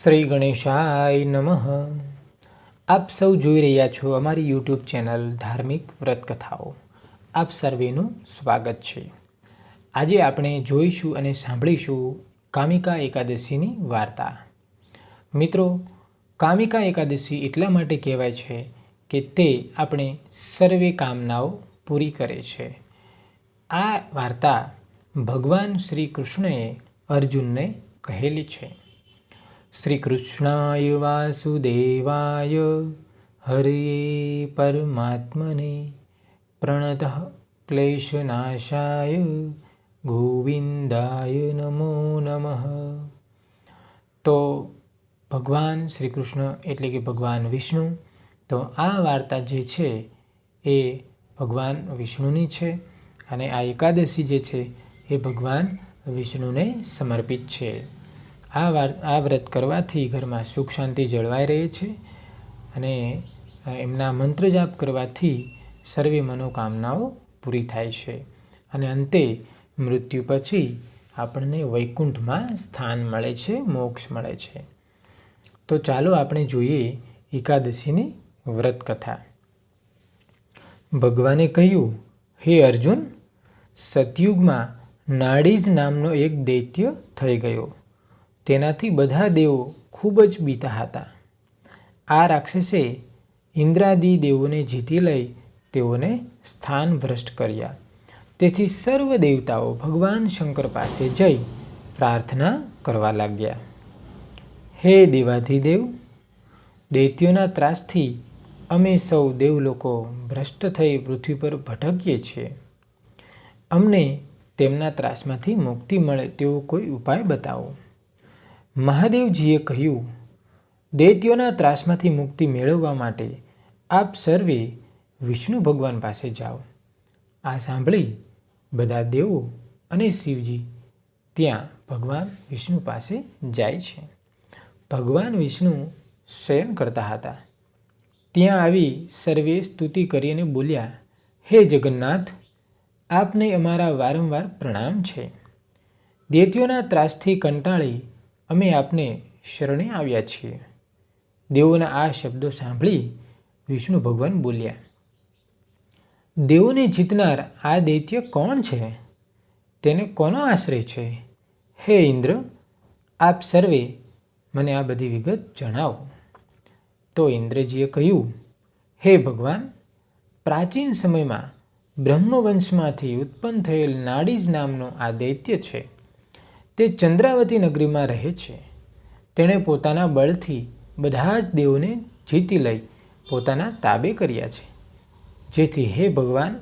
શ્રી ગણેશાય નમઃ. આપ સૌ જોઈ રહ્યા છો અમારી યુટ્યુબ ચેનલ ધાર્મિક વ્રતકથાઓ. આપ સર્વેનું સ્વાગત છે. આજે આપણે જોઈશું અને સાંભળીશું કામિકા એકાદશીની વાર્તા. મિત્રો, કામિકા એકાદશી એટલા માટે કહેવાય છે કે તે આપણે સર્વે કામનાઓ પૂરી કરે છે. આ વાર્તા ભગવાન શ્રી કૃષ્ણએ અર્જુનને કહેલી છે. શ્રી કૃષ્ણાય વાસુદેવાય. હરિયે પરમાત્મને પ્રણત ક્લેશનાશાય. ગોવિંદાય નમો નમઃ. તો ભગવાન શ્રી કૃષ્ણ એટલે કે ભગવાન વિષ્ણુ, તો આ વાર્તા જે છે એ ભગવાન વિષ્ણુની છે અને આ એકાદશી જે છે એ ભગવાન વિષ્ણુને સમર્પિત છે. આ વાત આ વ્રત કરવાથી ઘરમાં સુખ શાંતિ જળવાઈ રહે છે અને એમના મંત્ર જાપ કરવાથી સર્વે મનોકામનાઓ પૂરી થાય છે. અને અંતે મૃત્યુ પછી આપણને વૈકુંઠમાં સ્થાન મળે છે, મોક્ષ મળે છે. તો ચાલો આપણે જોઈએ એકાદશીની વ્રત કથા ભગવાને કહ્યું, હે અર્જુન, સતયુગમાં નાડીજ નામનો એક દૈત્ય થઈ ગયો. તેનાથી બધા દેવો ખૂબ જ બીતા હતા. આ રાક્ષસે ઇન્દ્રાદિ દેવોને જીતી લઈ તેઓને સ્થાન ભ્રષ્ટ કર્યા. તેથી સર્વ દેવતાઓ ભગવાન શંકર પાસે જઈ પ્રાર્થના કરવા લાગ્યા. હે દેવાધિદેવ, દૈત્યોના ત્રાસથી અમે સૌ દેવલોકો ભ્રષ્ટ થઈ પૃથ્વી પર ભટકીએ છીએ. અમને તેમના ત્રાસમાંથી મુક્તિ મળે તેવો કોઈ ઉપાય બતાવો. મહાદેવજીએ કહ્યું, દૈત્યોના ત્રાસમાંથી મુક્તિ મેળવવા માટે આપ સર્વે વિષ્ણુ ભગવાન પાસે જાઓ. આ સાંભળી બધા દેવો અને શિવજી ત્યાં ભગવાન વિષ્ણુ પાસે જાય છે. ભગવાન વિષ્ણુ શયન કરતા હતા. ત્યાં આવી સર્વે સ્તુતિ કરીને બોલ્યા, હે જગન્નાથ, આપને અમારા વારંવાર પ્રણામ છે. દૈત્યોના ત્રાસથી કંટાળી અમે આપને શરણે આવ્યા છીએ. દેવોના આ શબ્દો સાંભળી વિષ્ણુ ભગવાન બોલ્યા, દેવોને જીતનાર આ દૈત્ય કોણ છે? તેને કોનો આશ્રય છે? હે ઇન્દ્ર, આપ સર્વે મને આ બધી વિગત જણાવો. તો ઇન્દ્રજીએ કહ્યું, હે ભગવાન, પ્રાચીન સમયમાં બ્રહ્મવંશમાંથી ઉત્પન્ન થયેલ નાડીજ નામનો આ દૈત્ય છે. તે ચંદ્રાવતી નગરીમાં રહે છે. તેણે પોતાના બળથી બધા જ દેવોને જીતી લઈ પોતાના તાબે કર્યા છે. જેથી હે ભગવાન,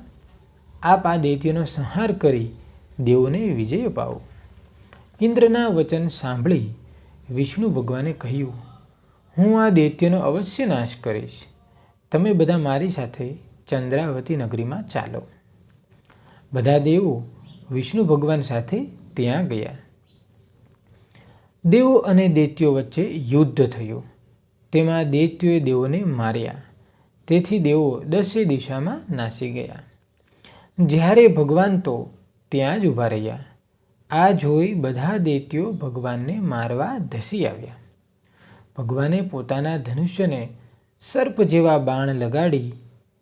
આપ આ દૈત્યનો સંહાર કરી દેવોને વિજય અપાવો. ઇન્દ્રના વચન સાંભળી વિષ્ણુ ભગવાને કહ્યું, હું આ દૈત્યનો અવશ્ય નાશ કરીશ. તમે બધા મારી સાથે ચંદ્રાવતી નગરીમાં ચાલો. બધા દેવો વિષ્ણુ ભગવાન સાથે ત્યાં ગયા. દેવો અને દૈત્યો વચ્ચે યુદ્ધ થયું. તેમાં દૈત્યોએ દેવોને માર્યા. તેથી દેવો દસે દિશામાં નાસી ગયા. જ્યારે ભગવાન તો ત્યાં જ ઊભા રહ્યા. આ જોઈ બધા દૈત્યો ભગવાનને મારવા ધસી આવ્યા. ભગવાને પોતાના ધનુષ્યને સર્પ જેવા બાણ લગાડી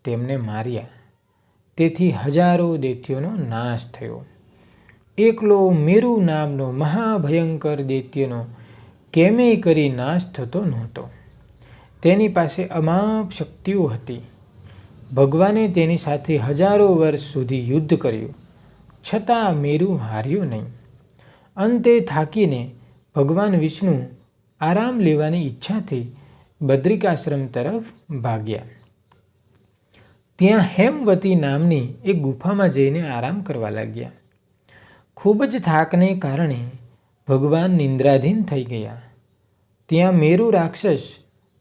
તેમને માર્યા. તેથી હજારો દૈત્યોનો નાશ થયો. એકલો મેરુ નામનો મહાભયંકર દૈત્યનો કેમેય કરી નાશ થતો નહોતો. તેની પાસે અમાપ શક્તિઓ હતી. ભગવાને તેની સાથે હજારો વર્ષ સુધી યુદ્ધ કર્યું. છતાં મેરુ હાર્યું નહીં. અંતે થાકીને ભગવાન વિષ્ણુ આરામ લેવાની ઈચ્છાથી બદ્રિકાશ્રમ તરફ ભાગ્યા. ત્યાં હેમવતી નામની એક ગુફામાં જઈને આરામ કરવા લાગ્યા. ખૂબ જ થાકને કારણે ભગવાન નિંદ્રાધીન થઈ ગયા. ત્યાં મેરુ રાક્ષસ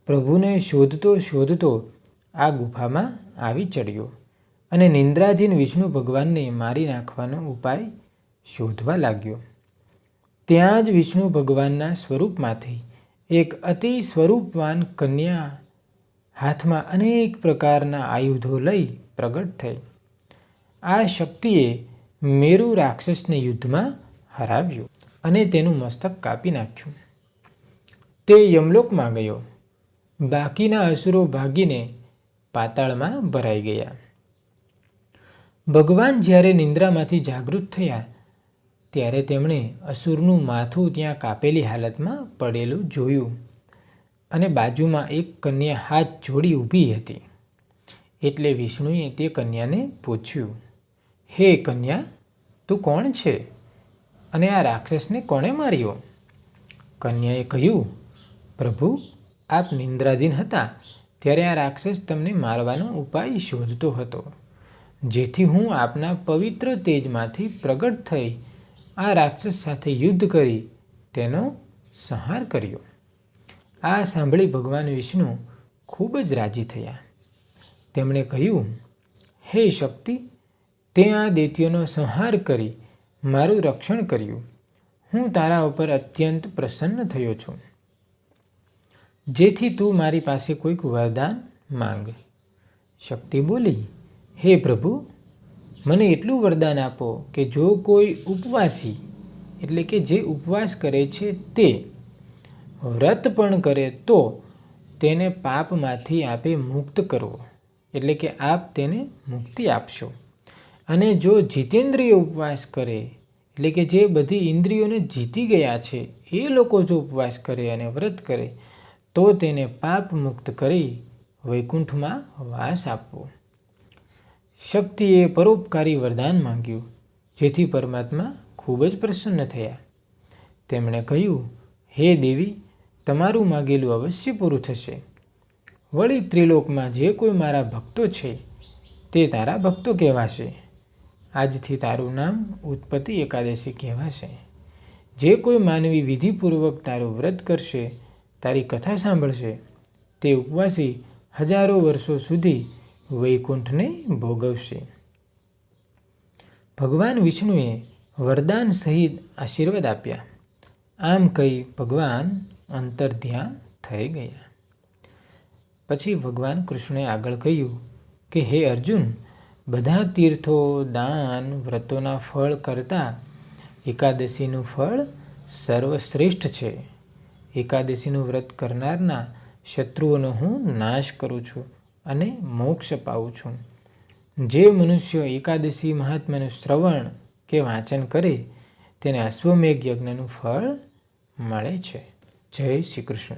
પ્રભુને શોધતો શોધતો આ ગુફામાં આવી ચડ્યો અને નિંદ્રાધીન વિષ્ણુ ભગવાનને મારી નાખવાનો ઉપાય શોધવા લાગ્યો. ત્યાં જ વિષ્ણુ ભગવાનના સ્વરૂપમાંથી એક અતિ સ્વરૂપવાન કન્યા હાથમાં અનેક પ્રકારના આયુધો લઈ પ્રગટ થઈ. આ શક્તિએ મેરુ રાક્ષસને યુદ્ધમાં હરાવ્યો અને તેનું મસ્તક કાપી નાખ્યું. તે યમલોકમાં ગયો. બાકીના અસુરો ભાગીને પાતાળમાં ભરાઈ ગયા. ભગવાન જ્યારે નિંદ્રામાંથી જાગૃત થયા, ત્યારે તેમણે અસુરનું માથું ત્યાં કાપેલી હાલતમાં પડેલું જોયું અને બાજુમાં એક કન્યા હાથ જોડી ઊભી હતી. એટલે વિષ્ણુએ તે કન્યાને પૂછ્યું હે કન્યા, તું કોણ છે? અને આ રાક્ષસને કોણે માર્યો? કન્યાએ કહ્યું, પ્રભુ, આપ નિંદ્રાધીન હતા, ત્યારે આ રાક્ષસ તમને મારવાનો ઉપાય શોધતો હતો. જેથી હું આપના પવિત્ર તેજમાંથી પ્રગટ થઈ આ રાક્ષસ સાથે યુદ્ધ કરી તેનો સંહાર કર્યો. આ સાંભળી ભગવાન વિષ્ણુ ખૂબ જ રાજી થયા. તેમણે કહ્યું, હે શક્તિ તે આ દૈત્યોનો સંહાર કરી મારું રક્ષણ કર્યું. હું તારા ઉપર અત્યંત પ્રસન્ન થયો છું. જેથી તું મારી પાસે કોઈક વરદાન માંગ. શક્તિ બોલી, હે પ્રભુ, મને એટલું વરદાન આપો કે જો કોઈ ઉપવાસી, એટલે કે જે ઉપવાસ કરે છે તે વ્રત પણ કરે તો તેને પાપમાંથી આપે મુક્ત કરવો એટલે કે આપ તેને મુક્તિ આપશો. અને જો જીતેન્દ્રિય ઉપવાસ કરે, એટલે કે જે બધી ઇન્દ્રિયોને જીતી ગયા છે, એ લોકો જો ઉપવાસ કરે અને વ્રત કરે, તો તેને પાપ મુક્ત કરી વૈકુંઠમાં વાસ આપવો. શક્તિએ પરોપકારી વરદાન માંગ્યું, જેથી પરમાત્મા ખૂબ જ પ્રસન્ન થયા. તેમણે કહ્યું, હે દેવી, તમારું માગેલું અવશ્ય પૂરું થશે. વળી ત્રિલોકમાં જે કોઈ મારા ભક્તો છે, તે તારા ભક્તો કહેવાશે. આજથી તારું નામ ઉત્પત્તિ એકાદશી કહેવાશે. જે કોઈ માનવી વિધિપૂર્વક તારું વ્રત કરશે, તારી કથા સાંભળશે, તે ઉપવાસી હજારો વર્ષો સુધી વૈકુંઠને ભોગવશે. ભગવાન વિષ્ણુએ વરદાન સહિત આશીર્વાદ આપ્યા. આમ કહી ભગવાન અંતર્ધ્યાન થઈ ગયા. પછી ભગવાન કૃષ્ણે આગળ કહ્યું કે, હે અર્જુન બધા તીર્થો, દાન, વ્રતોના ફળ કરતાં એકાદશીનું ફળ સર્વશ્રેષ્ઠ છે. એકાદશીનું વ્રત કરનારના શત્રુઓનો હું નાશ કરું છું અને મોક્ષ પાઉં છું. જે મનુષ્ય એકાદશી મહાત્માનું શ્રવણ કે વાંચન કરે, તેને અશ્વમેઘ યજ્ઞનું ફળ મળે છે. જય શ્રી કૃષ્ણ.